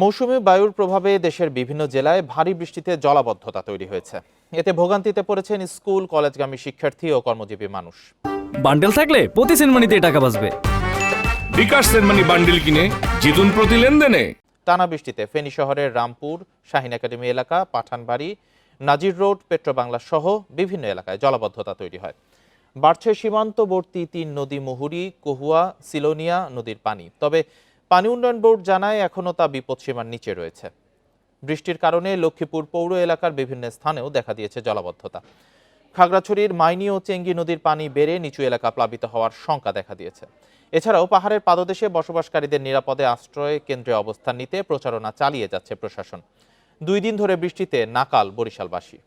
মৌসুমী বায়ুর প্রভাবে দেশের বিভিন্ন জেলায় ভারী বৃষ্টিতে জলাবদ্ধতা তৈরি হয়েছে। এতে ভোগান্তিতে পড়েছেন স্কুল কলেজগামী শিক্ষার্থী ও কর্মজীবী মানুষ। বান্ডেল থাকলে প্রতি সেনমানিতে টাকা বাঁচবে। বিকাশ সেনমানি বান্ডিল কিনে জিতুন প্রতি লেনদেনে। টানা বৃষ্টিতে ফেনী শহরের রামপুর শাহিন একাডেমি এলাকা পাঠানবাড়ি নাজির রোড পেট্রোবাংলা সহ বিভিন্ন এলাকায় জলাবদ্ধতা তৈরি হয়। বাড়ছে সীমান্তবর্তী তিন নদী মুহুরী কহুয়া সিলোনিয়া নদীর পানি। তবে পানি উন্নয়ন বোর্ড জানায় এখনও তা বিপদসীমার নিচে রয়েছে। বৃষ্টির কারণে লক্ষ্মীপুর পৌর এলাকার বিভিন্ন স্থানেও দেখা দিয়েছে জলাবদ্ধতা। খাগড়াছড়ির মাইনি ও চেঙ্গি নদীর পানি বেড়ে নিচু এলাকা প্লাবিত হওয়ার শঙ্কা দেখা দিয়েছে। এছাড়াও পাহাড়ের পাদদেশে বসবাসকারীদের নিরাপদে আশ্রয় কেন্দ্রে অবস্থান নিতে প্রচারণা চালিয়ে যাচ্ছে প্রশাসন। দুই দিন ধরে বৃষ্টিতে নাকাল বরিশালবাসী।